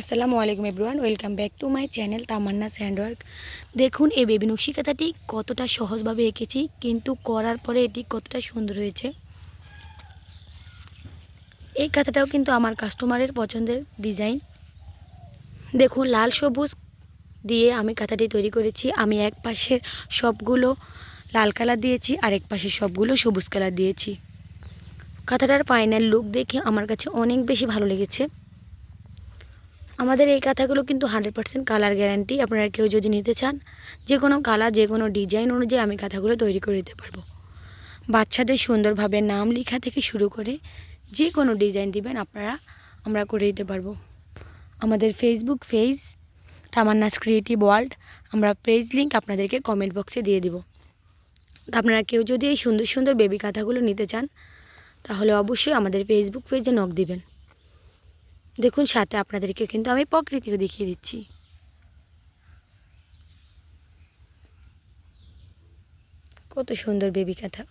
আসসালামু আলাইকুম everyone, welcome back to my channel Tamanna sandwork. দেখুন, এই বেবি নকশি কাঁথাটি কতটা সহজভাবে এঁকেছি, কিন্তু করার পরে এটি কতটা সুন্দর হয়েছে। এই কাঁথাটাও কিন্তু আমার কাস্টমারের পছন্দের ডিজাইন। দেখুন, লাল সবুজ দিয়ে আমি কাঁথাটি তৈরি করেছি। আমি এক পাশের সবগুলো লাল কালার দিয়েছি, আর এক পাশে সবগুলো সবুজ কালার দিয়েছি। কাঁথাটার ফাইনাল লুক দেখে আমার কাছে অনেক বেশি ভালো লেগেছে। আমাদের এই কাঁথাগুলো কিন্তু হান্ড্রেড পার্সেন্ট কালার গ্যারান্টি আপনারা কেউ যদি নিতে চান যে কোনো কালার যে কোনো ডিজাইন অনুযায়ী আমি কাঁথাগুলো তৈরি করে দিতে পারব। বাচ্চাদের সুন্দরভাবে নাম লেখা থেকে শুরু করে যে কোনো ডিজাইন দিবেন আপনারা, আমরা করে দিতে পারব। আমাদের Facebook page Tamanna's creative world আমরা পেজ লিঙ্ক আপনাদেরকে কমেন্ট বক্সে দিয়ে দিব। আপনারা কেউ যদি এই সুন্দর সুন্দর বেবি কাঁথাগুলো নিতে চান, তাহলে অবশ্যই আমাদের ফেসবুক পেজে নখ দিবেন। দেখুন সাথে আপনাদেরকে কিন্তু আমি প্রকৃতিও দেখিয়ে দিচ্ছি। কত সুন্দর বেবি কাঁথা।